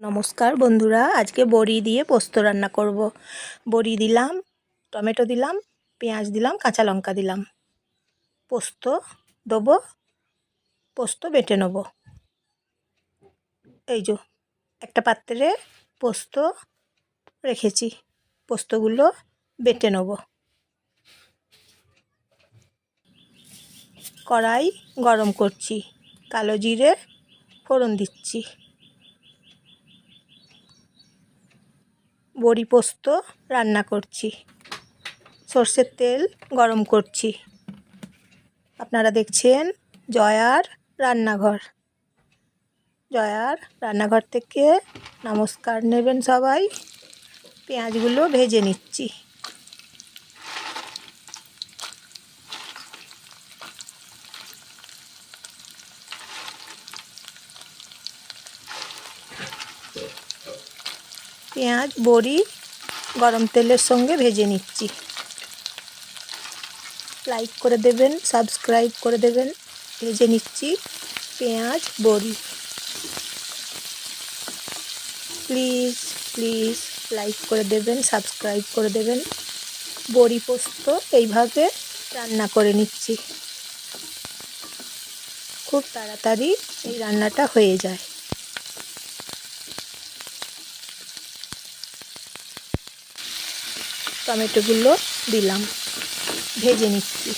নমস্কার বন্ধুরা, আজকে বড়ি দিয়ে পোস্ত রান্না করব। বড়ি দিলাম, টমেটো দিলাম, পেঁয়াজ দিলাম, কাঁচা লঙ্কা দিলাম। পোস্ত দেবো, পোস্ত বেটে নেব। এই যে, একটা পাত্রে পোস্ত রেখেছি, পোস্তগুলো বেটে নেব। কড়াই গরম করছি, কালো জিরে ফোড়ন দিচ্ছি। বড়ি পোস্ত রান্না করছি। সর্ষের তেল গরম করছি। আপনারা দেখছেন জয়ার রান্নাঘর। জয়ার রান্নাঘর থেকে নমস্কার নেবেন সবাই। পেঁয়াজগুলো ভেজে নিচ্ছি। পেঁয়াজ, বড়ি, গরম তেলের সঙ্গে ভেজে নিচ্ছি। লাইক করে দেবেন সাবস্ক্রাইব করে দেবেন। ভেজে নিচ্ছি পেঁয়াজ, বড়ি। প্লিজ প্লিজ লাইক করে দেবেন সাবস্ক্রাইব করে দেবেন। বড়ি পোস্ত এইভাবে রান্না করে নিচ্ছি। খুব তাড়াতাড়ি এই রান্নাটা হয়ে যায়। টমেটোগুলো দিলাম। ভেজে নিচ্ছি।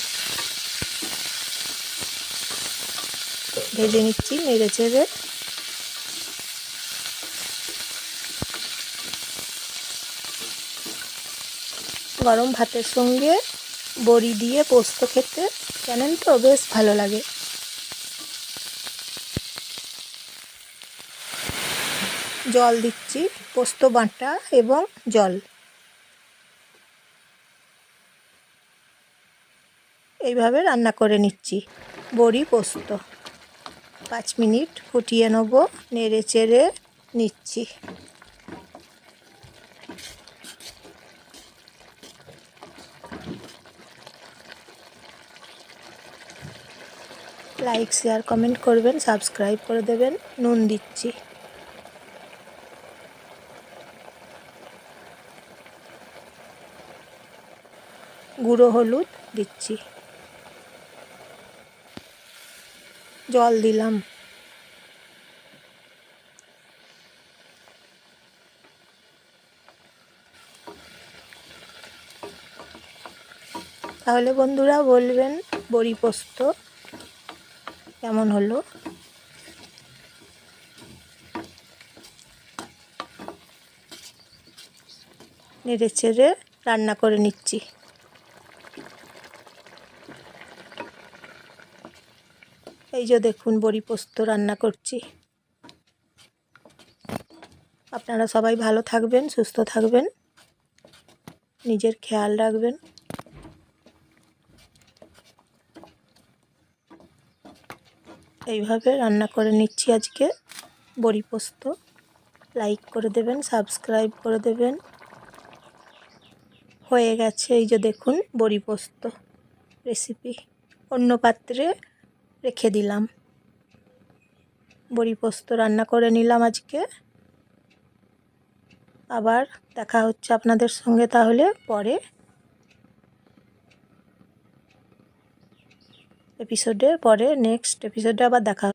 ভেজে নিচ্ছি নেড়ে চেড়ে। গরম ভাতের সঙ্গে বড়ি দিয়ে পোস্ত খেতে জানেন তো, বেশ ভালো লাগে। জল দিচ্ছি, পোস্ত বাটা এবং জল। এইভাবে রান্না করে নিচ্ছি। বড়ি পোস্ত। পাঁচ মিনিট ফুটিয়ে নেব, নেড়ে চেড়ে নিচ্ছি। লাইক, শেয়ার, কমেন্ট করবেন, সাবস্ক্রাইব করে দেবেন, নুন দিচ্ছি। গুঁড়ো হলুদ দিচ্ছি। জল দিলাম। তাহলে বন্ধুরা বলবেন বড়ি পোস্ত কেমন হলো? নেড়ে চেড়ে রান্না করে নিচ্ছি। এই যে দেখুন, বড়ি পোস্ত রান্না করছি। আপনারা সবাই ভালো থাকবেন, সুস্থ থাকবেন। নিজের খেয়াল রাখবেন। এইভাবে রান্না করে নিচ্ছি আজকে। বড়ি পোস্ত, লাইক করে দেবেন, সাবস্ক্রাইব করে দেবেন। হয়ে গেছে এই যে দেখুন, বড়ি পোস্ত রেসিপি। অন্য পাত্রে রেখে দিলাম। বড়ি পোস্ত রান্না করে নিলাম আজকে। আবার দেখা হচ্ছে আপনাদের সঙ্গে তাহলে পরে। এপিসোডে পরে, নেক্সট এপিসোডে আবার দেখা